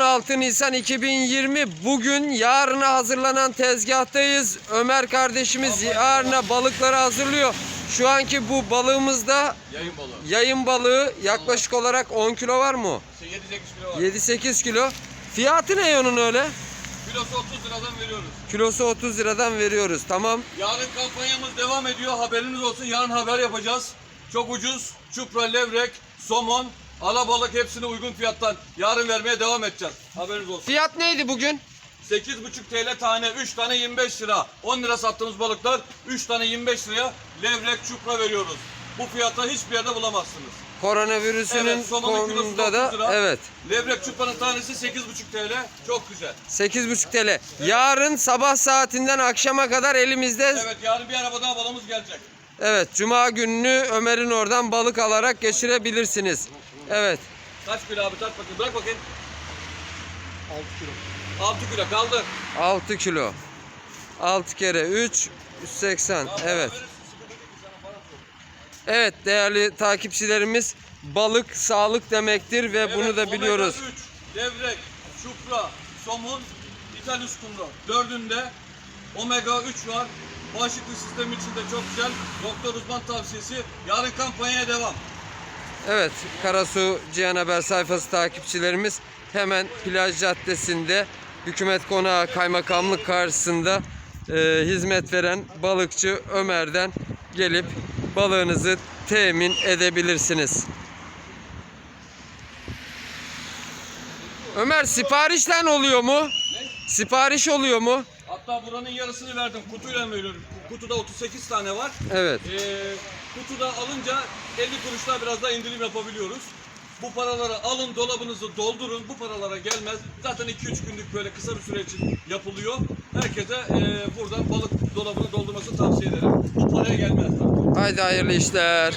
16 Nisan 2020 bugün yarına hazırlanan tezgahtayız. Ömer kardeşimiz yarına balıkları hazırlıyor. Şu anki bu balığımızda Yayın balığı. yayın balığı yaklaşık olarak 10 kilo var mı? 7-8 kilo var. 7-8 kilo. Fiyatı ne onun öyle? Kilosu 30 liradan veriyoruz. Kilosu 30 liradan veriyoruz. Tamam. Yarın kampanyamız devam ediyor. Haberiniz olsun. Yarın haber yapacağız. Çok ucuz. Çupra, levrek, somon, alabalık hepsini uygun fiyattan yarın vermeye devam edeceğiz. Haberiniz olsun. Fiyat neydi bugün? 8,5 TL tane, 3 tane 25 lira. 10 lira sattığımız balıklar 3 tane 25 liraya levrek, çupra veriyoruz. Bu fiyata hiçbir yerde bulamazsınız. Koronavirüsünün Evet, konumunda da 9 lira. evet. Levrek çupranın tanesi 8,5 TL. Çok güzel. 8,5 TL. Yarın sabah saatinden akşama kadar elimizde Evet yarın bir araba daha balığımız gelecek. Evet, cuma gününü Ömer'in oradan balık alarak geçirebilirsiniz. Evet. Kaç kilo abi tat bakayım. Bırak bakayım. 6 kilo. 6 kilo kaldı. 6 kilo. 6 kere 3 180. Evet. Evet değerli takipçilerimiz balık sağlık demektir ve bunu da biliyoruz. Omega 3, levrek, çupra, somun, İtalya kumru. Dördünde omega 3 var. Bağışıklık sistemi için de çok güzel. Doktor uzman tavsiyesi. Yarın kampanyaya devam. Evet Karasu Cihan Haber sayfası takipçilerimiz hemen plaj caddesinde hükümet konağı kaymakamlık karşısında e, hizmet veren balıkçı Ömer'den gelip balığınızı temin edebilirsiniz. Ömer siparişten oluyor mu? Sipariş oluyor mu? Hatta buranın yarısını verdim. Kutuyla veriyorum. Kutuda 38 tane var. Evet. Ee, kutuda alınca 50 kuruşlar biraz daha indirim yapabiliyoruz. Bu paraları alın dolabınızı doldurun. Bu paralara gelmez. Zaten 2-3 günlük böyle kısa bir süre için yapılıyor. Herkese e, buradan balık dolabını doldurmasını tavsiye ederim. Bu paraya gelmez. Haydi hayırlı işler.